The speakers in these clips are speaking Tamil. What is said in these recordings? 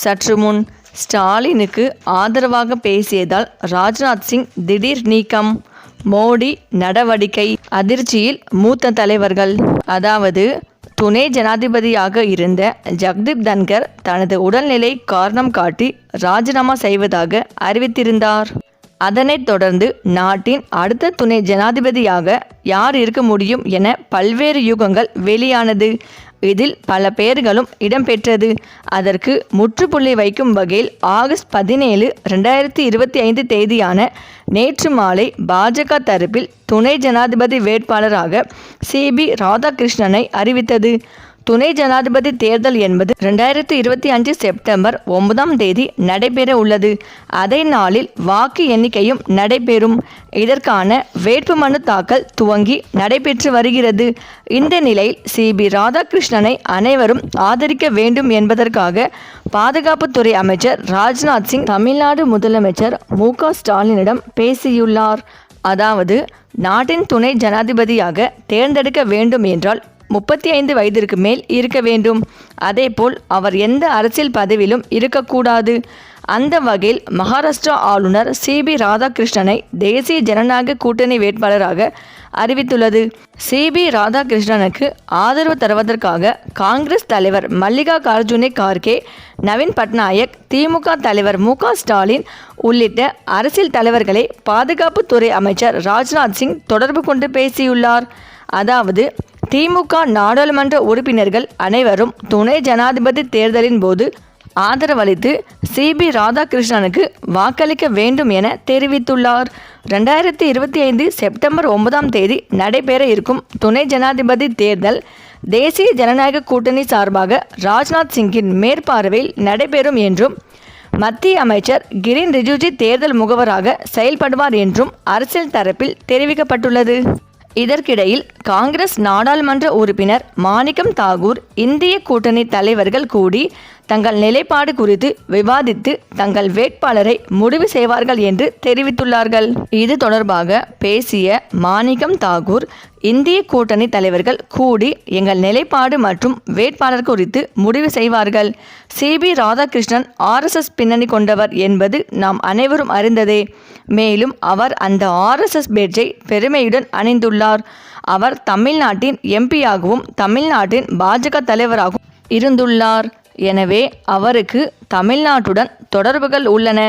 சற்று முன் ஸ்டாலினுக்கு ஆதரவாக பேசியதால் ராஜ்நாத் சிங் திடீர் நீக்கம். மோடி நடவடிக்கை. அதிர்ச்சியில் மூத்த தலைவர்கள். அதாவது துணை ஜனாதிபதியாக இருந்த ஜக்தீப் தன்கர் தனது உடல்நிலை காரணம் காட்டி ராஜினாமா செய்வதாக அறிவித்திருந்தார். அதனைத் தொடர்ந்து நாட்டின் அடுத்த துணை ஜனாதிபதியாக யார் இருக்க முடியும் என பல்வேறு யூகங்கள் வெளியானது. இதில் பல பெயர்களும் இடம்பெற்றது. அதற்கு முற்றுப்புள்ளி வைக்கும் வகையில் ஆகஸ்ட் பதினேழு ரெண்டாயிரத்தி இருபத்தி ஐந்து தேதியான நேற்று மாலை பாஜக தரப்பில் துணை ஜனாதிபதி வேட்பாளராக சிபி ராதாகிருஷ்ணனை அறிவித்தது. துணை ஜனாதிபதி தேர்தல் என்பது ரெண்டாயிரத்தி இருபத்தி அஞ்சு செப்டம்பர் ஒன்பதாம் தேதி நடைபெற உள்ளது. அதே நாளில் வாக்கு எண்ணிக்கையும் நடைபெறும். இதற்கான வேட்புமனு தாக்கல் துவங்கி நடைபெற்று வருகிறது. இந்த நிலையில் சிபி ராதாகிருஷ்ணனை அனைவரும் ஆதரிக்க வேண்டும் என்பதற்காக பாதுகாப்புத்துறை அமைச்சர் ராஜ்நாத் சிங் தமிழ்நாடு முதலமைச்சர் மு. ஸ்டாலினிடம் பேசியுள்ளார். அதாவது நாட்டின் துணை ஜனாதிபதியாக தேர்ந்தெடுக்க வேண்டும் என்றால் முப்பத்தி ஐந்து வயதிற்கு மேல் இருக்க வேண்டும். அதேபோல் அவர் எந்த அரசியல் பதவியிலும் இருக்கக்கூடாது. அந்த வகையில் மகாராஷ்டிரா ஆளுநர் சி. பி. ராதாகிருஷ்ணனை தேசிய ஜனநாயக கூட்டணி வேட்பாளராக அறிவித்துள்ளது. சி. பி. ராதாகிருஷ்ணனுக்கு ஆதரவு தருவதற்காக காங்கிரஸ் தலைவர் மல்லிகா கார்ஜுனே கார்கே நவீன் பட்நாயக் திமுக தலைவர் மு. ஸ்டாலின் உள்ளிட்ட அரசியல் தலைவர்களை பாதுகாப்புத்துறை அமைச்சர் ராஜ்நாத் சிங் தொடர்பு கொண்டு பேசியுள்ளார். அதாவது திமுக நாடாளுமன்ற உறுப்பினர்கள் அனைவரும் துணை ஜனாதிபதி தேர்தலின் போது ஆதரவளித்து சிபி ராதாகிருஷ்ணனுக்கு வாக்களிக்க வேண்டும் என தெரிவித்துள்ளார். ரெண்டாயிரத்தி இருபத்தி ஐந்து செப்டம்பர் ஒன்பதாம் தேதி நடைபெற இருக்கும் துணை ஜனாதிபதி தேர்தல் தேசிய ஜனநாயக கூட்டணி சார்பாக ராஜ்நாத் சிங்கின் மேற்பார்வையில் நடைபெறும் என்றும் மத்திய அமைச்சர் கிரின் ரிஜிஜு தேர்தல் முகவராக செயல்படுவார் என்றும் அரசியல் தரப்பில் தெரிவிக்கப்பட்டுள்ளது. இதற்கிடையில் காங்கிரஸ் நாடாளுமன்ற உறுப்பினர் மாணிக்கம் தாகூர் இந்திய கூட்டணி தலைவர்கள் கூடி தங்கள் நிலைப்பாடு குறித்து விவாதித்து தங்கள் வேட்பாளரை முடிவு செய்வார்கள் என்று தெரிவித்துள்ளார்கள். இது தொடர்பாக பேசிய மாணிக்கம் தாகூர் இந்திய கூட்டணி தலைவர்கள் கூடி எங்கள் நிலைப்பாடு மற்றும் வேட்பாளர் குறித்து முடிவு செய்வார்கள். சிபி ராதாகிருஷ்ணன் ஆர்எஸ்எஸ் பின்னணி கொண்டவர் என்பது நாம் அனைவரும் அறிந்ததே. மேலும் அவர் அந்த ஆர்எஸ்எஸ் பேட்ஜை பெருமையுடன் அணிந்துள்ளார். அவர் தமிழ்நாட்டின் எம்பியாகவும் தமிழ்நாட்டின் பாஜக தலைவராகவும் இருந்துள்ளார். எனவே அவருக்கு தமிழ்நாட்டுடன் தொடர்புகள் உள்ளன.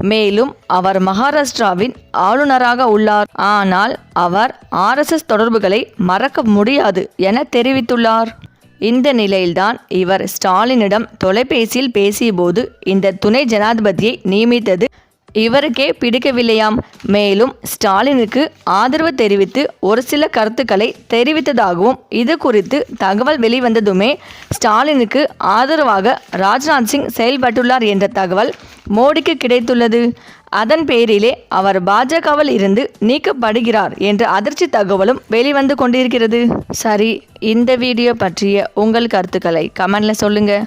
மேலும் அவர் மகாராஷ்டிராவின் ஆளுநராக உள்ளார். ஆனால் அவர் ஆர்எஸ்எஸ் தொடர்புகளை மறக்க முடியாது என தெரிவித்துள்ளார். இந்த நிலையில்தான் இவர் ஸ்டாலினிடம் தொலைபேசியில் பேசியபோது இந்த துணை ஜனாதிபதியை நியமித்தது இவருக்கே பிடிக்கவில்லையாம். மேலும் ஸ்டாலினுக்கு ஆதரவு தெரிவித்து ஒரு சில கருத்துக்களை தெரிவித்ததாகவும் இது குறித்து தகவல் வெளிவந்ததுமே ஸ்டாலினுக்கு ஆதரவாக ராஜ்நாத் சிங் செயல்பட்டுள்ளார் என்ற தகவல் மோடிக்கு கிடைத்துள்ளது. அதன் பேரிலே அவர் பாஜகவில் இருந்து நீக்கப்படுகிறார் என்ற அதிர்ச்சி தகவலும் வெளிவந்து கொண்டிருக்கிறது. சரி இந்த வீடியோ பற்றிய உங்கள் கருத்துக்களை கமெண்டில் சொல்லுங்கள்